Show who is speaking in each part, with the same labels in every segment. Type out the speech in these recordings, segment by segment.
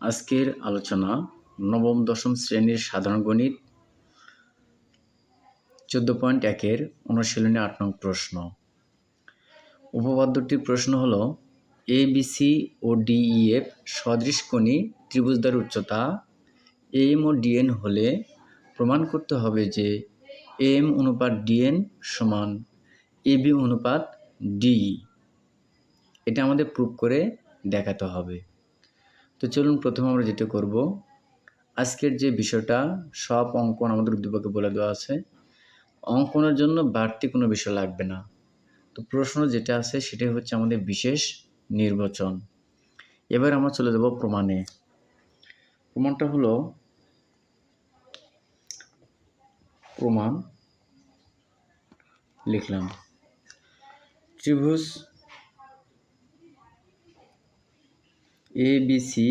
Speaker 1: আজকের আলোচনা নবম, দশম শ্রেণির সাধারণ গণিত। চোদ্দ পয়েন্ট একের অনুশীলনী আট নং প্রশ্ন। উপপাদ্যটির প্রশ্ন হল এ বি সি ও ডিই সদৃশ সদৃশকোণী ত্রিভুজদ্বয়ের উচ্চতা এম ও ডিএন হলে প্রমাণ করতে হবে যে এম অনুপাত ডিএন সমান এ বি অনুপাত ডিই এটা আমাদের প্রুভ করে দেখাতে হবে। তো চলুন প্রথমে আমরা যেটা করব, আজকের যে বিষয়টা, সব অঙ্কন আমাদের উদ্দীপকে বলে দেওয়া আছে। অঙ্কনের জন্য বাড়তি কোনো বিষয় লাগবে না। তো প্রশ্ন যেটা আছে, সেটাই হচ্ছে আমাদের বিশেষ নির্বাচন। এবার আমরা চলে যাব প্রমাণে। প্রমাণটা হলো, প্রমাণ লিখলাম। ত্রিভুজ এ বি সি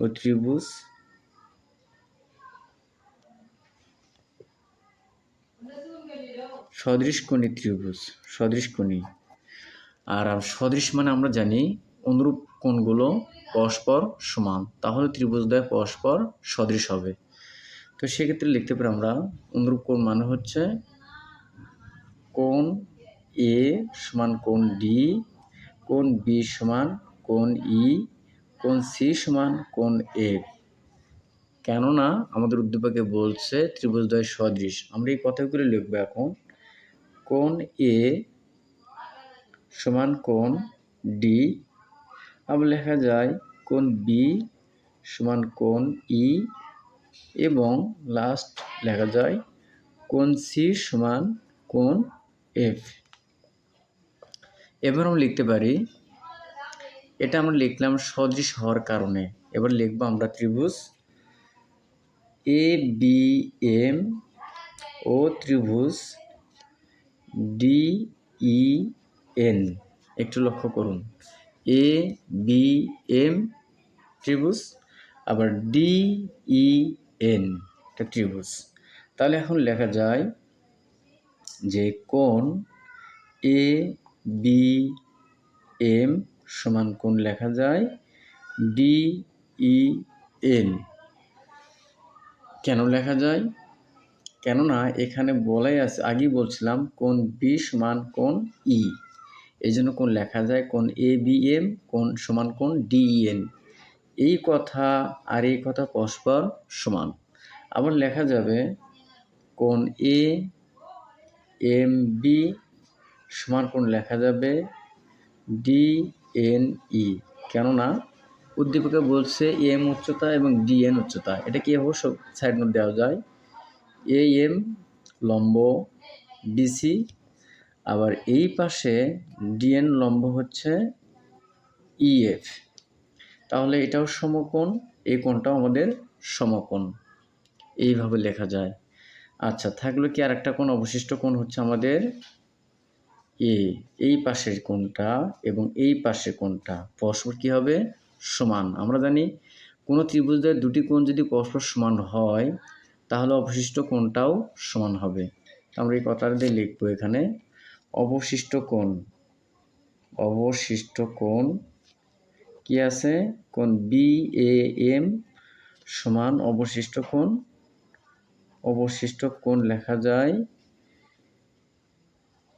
Speaker 1: ও ত্রিভুজ সদৃশকোণী ত্রিভুজ সদৃশকোণী আর আর সদৃশ মানে আমরা জানি অনুরূপ কোণগুলো পরস্পর সমান। তাহলে ত্রিভুজদ্বয় পরস্পর সদৃশ হবে। তো সেক্ষেত্রে লিখতে পারি আমরা অনুরূপ কোণ মানে হচ্ছে কোণ এ সমান কোণ ডি কোণ বি সমান কোণ ই, কোন সি সমান কোন এফ কেননা আমাদের উদ্দীপকে বলছে ত্রিভুজদ্বয় সদৃশ। আমরা এই কথাগুলো লিখব এখন। কোন এ সমান কোন ডি? আবার লেখা যায় কোন বি সমান কোন ই এবং লাস্ট লেখা যায় কোন সি সমান কোন এফ। এবার আমরা লিখতে পারি এটা আমরা লিখলাম সদৃশ হওয়ার কারণে। এবার লিখব আমরা ত্রিভুজ এ বি এম ও ত্রিভুজ ডি ই এন একটু লক্ষ্য করুন। এ বি এম ত্রিভুজ, আবার ডি ই এন একটা ত্রিভুজ। তাহলে এখন লেখা যায় যে কোন এ বি এম সমান কোণ লেখা যায়? ডি ই এন কেন লেখা যায়? কেননা এখানে বলাই আছে, আগেই বলছিলাম কোন বি সমান কোন ই এই জন্য কোন লেখা যায় কোন এ বি এম কোন সমান কোন ডিএন এই কথা আর এই কথা পরস্পর সমান। আবার লেখা যাবে কোন এ এম বি সমান কোন লেখা যাবে? D N E. কেননা, উদ্দীপকে বলছে এম উচ্চতা এবং ডিএন উচ্চতা। এটা কি অবশ্য সাইড নোট দেওয়া যায়? এ এম লম্ব বিসি আবার এই পাশে ডিএন লম্ব হচ্ছে ইএফ তাহলে এটাও সমকোণ, এই কোণটাও আমাদের সমকোণ। এইভাবে লেখা যায়। আচ্ছা থাকল কি আর একটা কোণ? অবশিষ্ট কোণ হচ্ছে আমাদের এ, এই পাশের কোণটা এবং এই পাশের কোণটা পরস্পর কী হবে? সমান। আমরা জানি কোনো ত্রিভুজের দুটি কোণ যদি পরস্পর সমান হয়, তাহলে অবশিষ্ট কোণটাও সমান হবে। আমরা এই কথাটা দিয়ে লিখব এখানে। অবশিষ্ট কোণ অবশিষ্ট কোণ কি আছে? কোণ বি এ এম সমান অবশিষ্ট কোণ। অবশিষ্ট কোণ লেখা যায়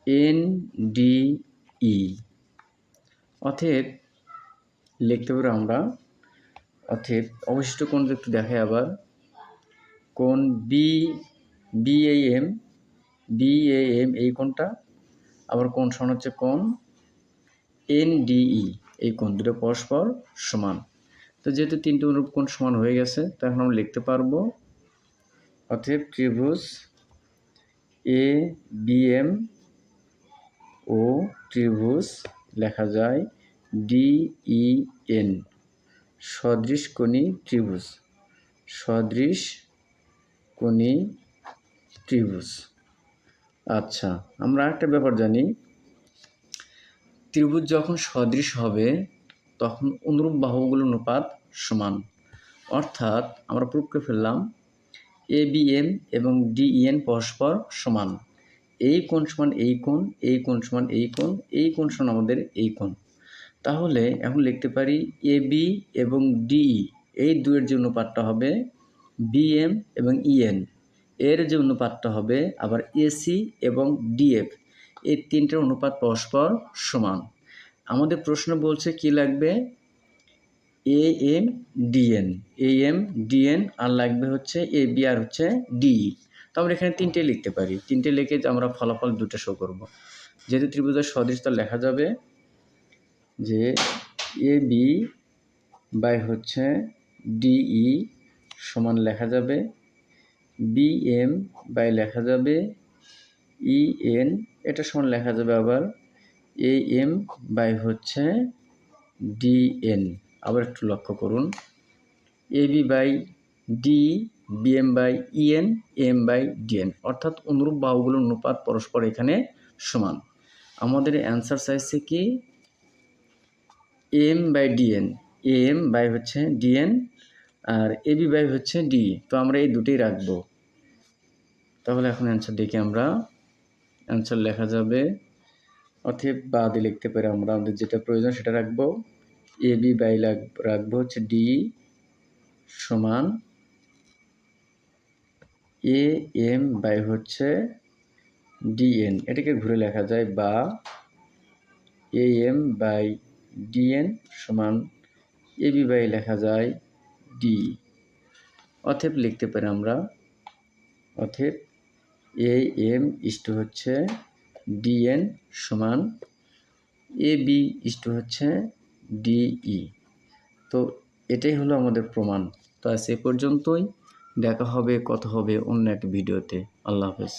Speaker 1: এন ডি ই। অথেব লিখতে পারি আমরা। অথেব অবশিষ্ট কোণ একটু দেখাই আবার। কোণ B B M B A M এই কোণটা। আবার কোণ সমান হচ্ছে কোণ এন ডিই এই কোণ দুটো পরস্পর সমান। তো যেহেতু তিনটে অনুরূপ কোণ সমান হয়ে গেছে তখন আমরা লিখতে পারব। অতএব ত্রিভুজ এ বি এম ও ত্রিভুজ লেখা যায় ডিই এন সদৃশ কোণী ত্রিভুজ। সদৃশ কোণী ত্রিভুজ। আচ্ছা আমরা একটা ব্যাপার জানি। ত্রিভুজ যখন সদৃশ হবে, তখন অনুরূপ বাহুগুলো অনুপাত সমান। অর্থাৎ আমরা প্রুফ করে ফেললাম এ বি এম এবং ডিইএন পরস্পর সমান। এই কোণ সমান এই কোণ এই কোণ সমান এই কোণ এই কোণ সমান আমাদের এই কোণ। তাহলে এখন লিখতে পারি এ বি এবং ডি এই দুয়ের যে অনুপাতটা হবে বিএম এবং ইএন এর যে অনুপাতটা হবে আবার এসি এবং ডিএফ এই তিনটের অনুপাত পরস্পর সমান। আমাদের প্রশ্ন বলছে কি লাগবে? A M DN A M DN আর লাগবে হচ্ছে এ বি আর হচ্ছে ডি তো আমরা এখানে তিনটে লিখতে পারি। তিনটে লিখে আমরা ফলাফল দুটো শো করব। যেহেতু ত্রিভুজের সদৃশ তার লেখা যাবে যে এ বি বাই হচ্ছে ডিই সমান লেখা যাবে। বি এম বাই লেখা যাবে। ই এন এটা সমান লেখা যাবে আবার। এ এম বাই হচ্ছে ডি এন আবার একটু লক্ষ্য করুন। A B by D B M by EN M by DN অর্থাৎ অনুরূপ বাহুগুলোর অনুপাত পরস্পর এখানে সমান। আমাদের অ্যান্সার চাইছে কি? M by DN M by হচ্ছে ডিএন আর এ বি বাই হচ্ছে ডি তো আমরা এই দুটোই রাখব। তাহলে এখন অ্যান্সার দেখি আমরা। অ্যান্সার লেখা যাবে। অথব বাদে লিখতে পারি আমরা। আমাদের যেটা প্রয়োজন সেটা রাখব। এ বি বাই রাখব হচ্ছে ডি সমান এ এম বাই হচ্ছে ডিএন এটাকে ঘুরে লেখা যায় বা এ এম বাই ডিএন সমান এ বি বাই লেখা যায় ডি অথেব লিখতে পারি আমরা। অথেব এ এম ইস্টু হচ্ছে ডিএন সমান এ বি ইস্টু হচ্ছে ডিই তো এটাই হলো আমাদের প্রমাণ। তো আজ এ পর্যন্তই। দেখা হবে কথা হবে অন্য এক ভিডিওতে। আল্লাহ হাফেজ।